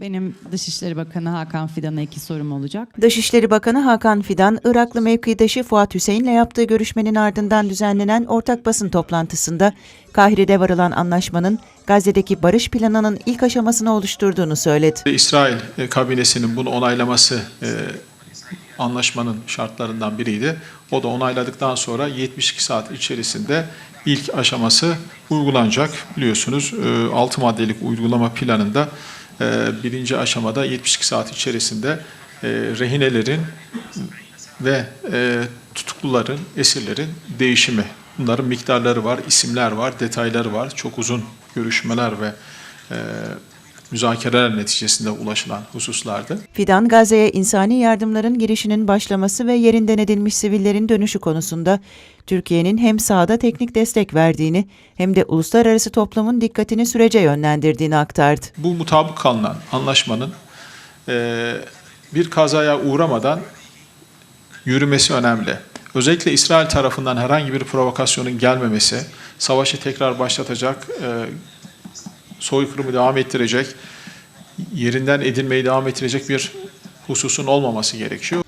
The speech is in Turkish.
Benim Dışişleri Bakanı Hakan Fidan'a iki sorum olacak. Dışişleri Bakanı Hakan Fidan, Iraklı mevkidaşı Fuat Hüseyin'le yaptığı görüşmenin ardından düzenlenen ortak basın toplantısında Kahire'de varılan anlaşmanın Gazze'deki barış planının ilk aşamasını oluşturduğunu söyledi. İsrail e, kabinesinin bunu onaylaması e, anlaşmanın şartlarından biriydi. O da onayladıktan sonra 72 saat içerisinde ilk aşaması uygulanacak. Biliyorsunuz 6 maddelik uygulama planında e, birinci aşamada 72 saat içerisinde e, rehinelerin ve e, tutukluların, esirlerin değişimi. Bunların miktarları var, isimler var, detayları var. Çok uzun görüşmeler ve e, müzakereler neticesinde ulaşılan hususlardı. Fidan, Gazze'ye insani yardımların girişinin başlaması ve yerinden edilmiş sivillerin dönüşü konusunda Türkiye'nin hem sahada teknik destek verdiğini hem de uluslararası toplumun dikkatini sürece yönlendirdiğini aktardı. Bu mutabık kalınan anlaşmanın e, bir kazaya uğramadan yürümesi önemli. Özellikle İsrail tarafından herhangi bir provokasyonun gelmemesi, savaşı tekrar başlatacak, e, soykırımı devam ettirecek, yerinden edilmeyi devam ettirecek bir hususun olmaması gerekiyor.